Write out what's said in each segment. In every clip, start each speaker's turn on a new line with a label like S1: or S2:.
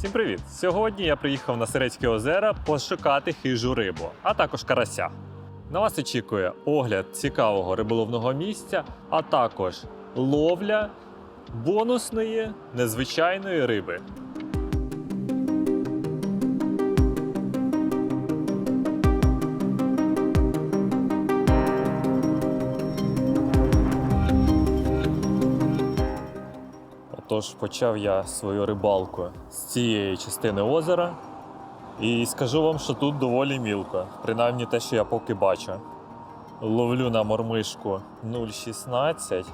S1: Всім привіт! Сьогодні я приїхав на Серецьке озера пошукати хижу рибу, а також карася. На вас очікує огляд цікавого риболовного місця, а також ловля бонусної незвичайної риби. Отож, почав я свою рибалку з цієї частини озера. І скажу вам, що тут доволі мілко, принаймні те, що я поки бачу. Ловлю на мормишку 0,16.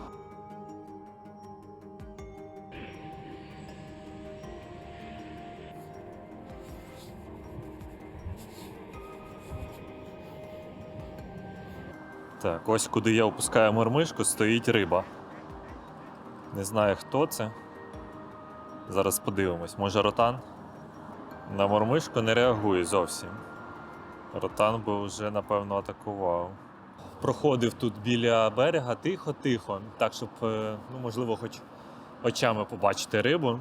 S1: Так, ось куди я опускаю мормишку, стоїть риба. Не знаю, хто це. Зараз подивимось. Може ротан? На мормишку не реагує зовсім. Ротан би вже, напевно, атакував. Проходив тут біля берега тихо-тихо, так, щоб, е, ну, можливо, хоч очами побачити рибу.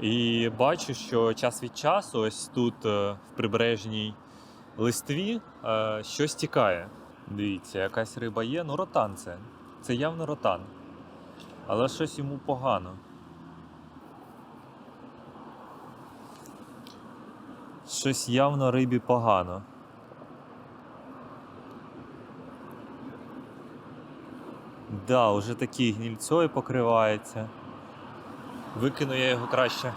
S1: І бачу, що час від часу, ось тут е, в прибережній листві, е, щось тікає. Дивіться, якась риба є. Ну, ротан це. Це явно ротан. Але щось йому погано. Щось явно рибі погано. Да, уже такий гнільцою покривається. Викину я його краще.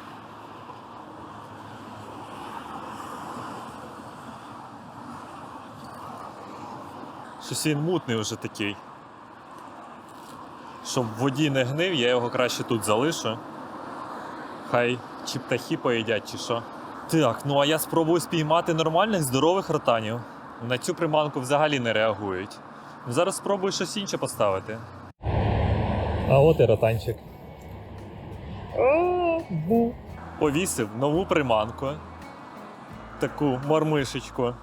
S1: Щось він мутний вже такий. Щоб в воді не гнив, я його краще тут залишу. Хай чи птахи поїдять, чи що. Так, ну а я спробую спіймати нормальних здорових ротанів. На цю приманку взагалі не реагують. Ну, Зараз спробую щось інше поставити. А от і ротанчик. Повісив нову приманку. Таку мормишечку.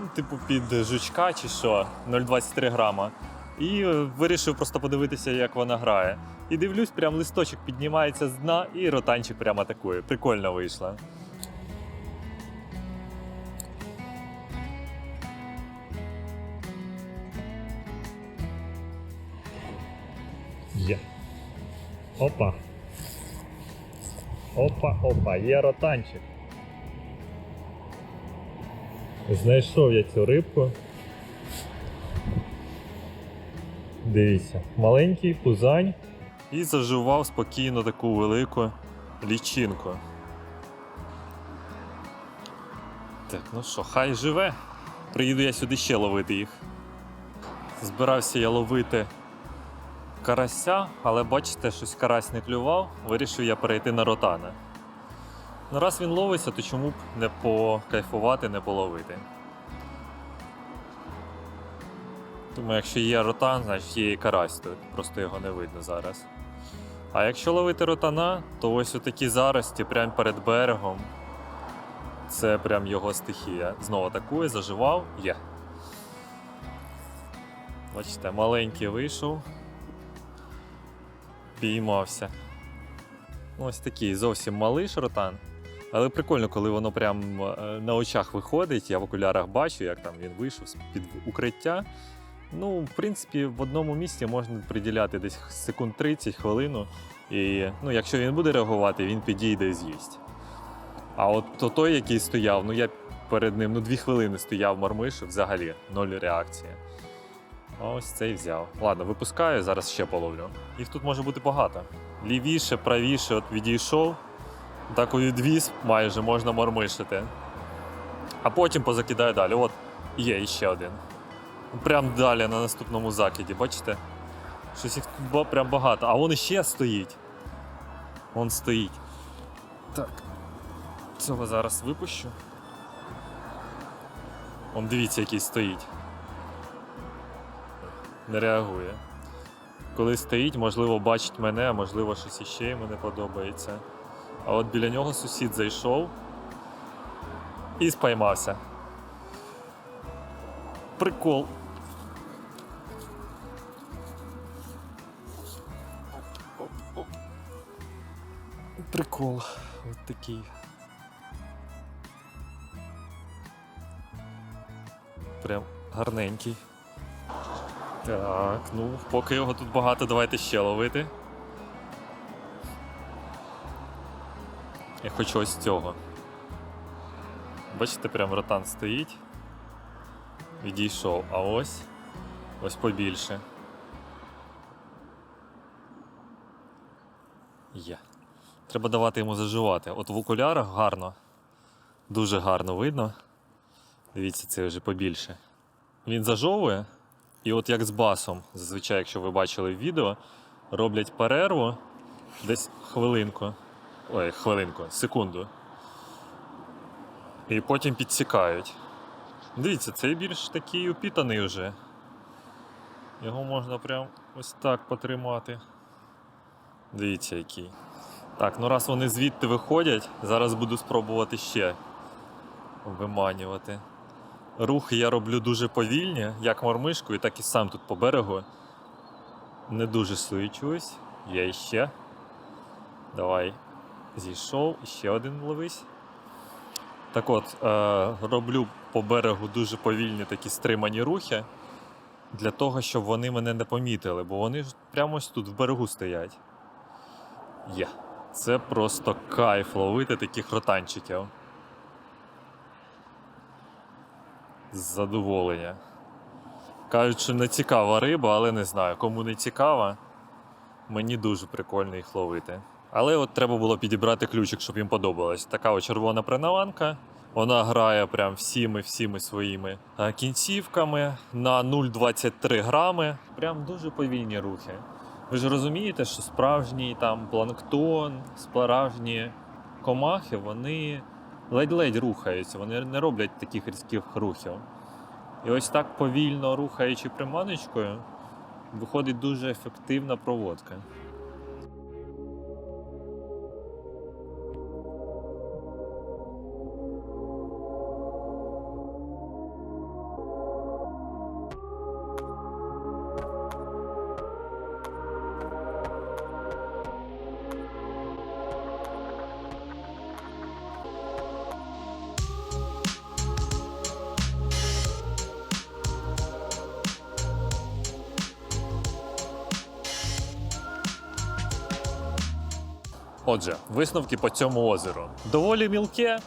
S1: Ну, Типу під жучка чи що, 0,23 грама. І е, вирішив просто подивитися, як вона грає. І дивлюсь, прям листочок піднімається з дна, і ротанчик прямо атакує. Прикольно вийшло. Є. Опа. Опа, опа, є ротанчик. Знайшов я цю рибку. Дивіться, маленький пузань і заживав спокійно таку велику лічинку. Так, ну що, хай живе. Приїду я сюди ще ловити їх. Збирався я ловити карася, але бачите, щось карась не клював, вирішив я перейти на ротана. Ну, раз він ловиться, то чому б не покайфувати, не половити. Думаю, якщо є ротан, значить є і карась тут, просто його не видно зараз. А якщо ловити ротана, то ось отакі зарості прямо перед берегом. Це прям його стихія. Знову атакує, заживав, є. Бачите, маленький вийшов, піймався. Ось такий зовсім малий шротан. Але прикольно, коли воно прям е, на очах виходить. Я в окулярах бачу, як там він вийшов з під укриття. Ну, в принципі, в одному місці можна приділяти десь секунд 30 хвилину. І ну, якщо він буде реагувати, він підійде і з'їсть. А от то той, який стояв, ну я перед ним ну, дві хвилини стояв мармиш, взагалі ноль реакції. Ось цей взяв. Ладно, випускаю, зараз ще половлю. Їх тут може бути багато. Лівіше, правіше, от відійшов. Так у відвіз майже можна мормишити. А потім позакидаю далі. От є іще один. Прям далі на наступному закиді, бачите? Щось їх тут прям багато. А вон іще стоїть. Вон стоїть. Так. Цього зараз випущу. Вон дивіться, який стоїть. Не реагує. Коли стоїть, можливо, бачить мене, а можливо, щось іще йому не подобається. А от біля нього сусід зайшов і спіймався. Прикол. Прикол. От такий. Прям гарненький. Так, ну, поки його тут багато, давайте ще ловити. Я хочу ось цього. Бачите, прям ротан стоїть. Відійшов, а ось ось побільше. Є. Треба давати йому заживати. От в окулярах гарно, дуже гарно видно. Дивіться, це вже побільше. Він зажовує, і от як з басом, зазвичай, якщо ви бачили в відео, роблять перерву десь хвилинку. Ой, хвилинку, секунду. І потім підсікають. Дивіться, цей більш такий упітаний вже. Його можна прям ось так потримати. Дивіться, який. Так, ну раз вони звідти виходять, зараз буду спробувати ще виманювати. Рухи я роблю дуже повільні, як мормишкою, так і сам тут по берегу. Не дуже суючусь. Я іще. Давай. Зійшов, іще один ловись. Так от, е, роблю по берегу дуже повільні такі стримані рухи для того, щоб вони мене не помітили, бо вони ж прямо ось тут в берегу стоять. Є. Це просто кайф ловити таких ротанчиків. Задоволення. Кажуть, що не цікава риба, але не знаю. Кому не цікава, мені дуже прикольно їх ловити. Але от треба було підібрати ключик, щоб їм подобалось. Така от червона принаванка. Вона грає прям всіми всіми своїми е, кінцівками на 0,23 грами. Прям дуже повільні рухи. Ви ж розумієте, що справжній там планктон, справжні комахи, вони ледь-ледь рухаються, вони не роблять таких різких рухів. І ось так повільно рухаючи приманочкою, виходить дуже ефективна проводка. Отже, висновки по цьому озеру. Доволі мілке,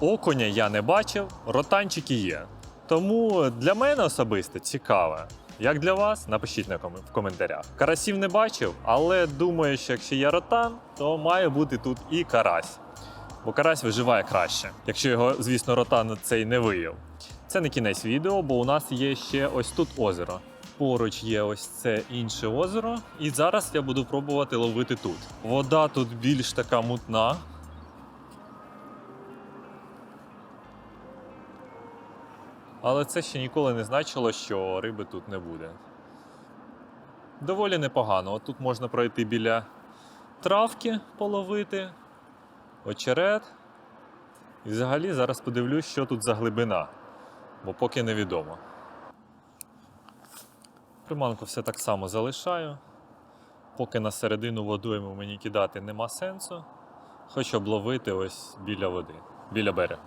S1: окуня я не бачив, ротанчики є. Тому для мене особисто цікаве. Як для вас, напишіть на ком- в коментарях. Карасів не бачив, але думаю, що якщо є ротан, то має бути тут і карась. Бо карась виживає краще, якщо його, звісно, ротан цей не виїв. Це не кінець відео, бо у нас є ще ось тут озеро. Поруч є ось це інше озеро, і зараз я буду пробувати ловити тут. Вода тут більш така мутна. Але це ще ніколи не значило, що риби тут не буде. Доволі непогано. От тут можна пройти біля травки половити, очерет. І взагалі зараз подивлюсь, що тут за глибина, бо поки невідомо. Приманку все так само залишаю. Поки на середину водойму мені кидати нема сенсу. Хочу обловити ось біля води, біля берега.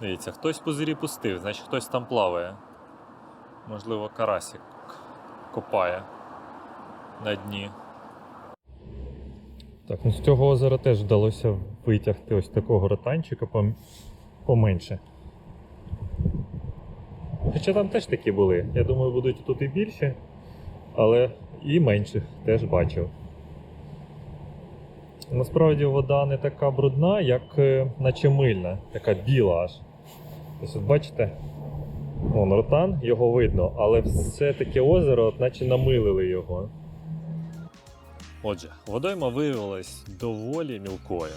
S1: Дивіться, хтось пузирі пустив, значить хтось там плаває. Можливо, карасик копає на дні. Так, ну з цього озера теж вдалося витягти ось такого ротанчика поменше. Хоча там теж такі були. Я думаю, будуть тут і більше, але і менших теж бачив. Насправді вода не така брудна, як е, наче мильна, така біла аж. Ось от бачите, Вон ротан, його видно, але все таке озеро, от наче намилили його. Отже, водойма виявилась доволі мілкою,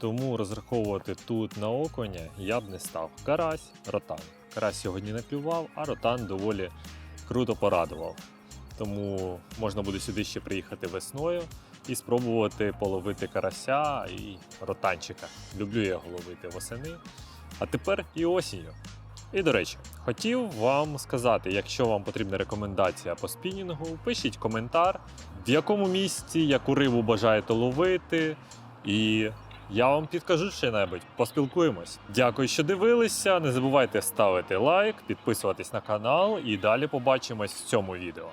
S1: тому розраховувати тут на окуня я б не став. Карась, ротан. Карась сьогодні не клював, а ротан доволі круто порадував. Тому можна буде сюди ще приїхати весною і спробувати половити карася і ротанчика. Люблю я ловити восени, а тепер і осінню. І до речі, хотів вам сказати, якщо вам потрібна рекомендація по спінінгу, пишіть коментар, в якому місці яку рибу бажаєте ловити, і Я вам підкажу ще небудь, поспілкуємось. Дякую, що дивилися. Не забувайте ставити лайк, підписуватись на канал і далі побачимось в цьому відео.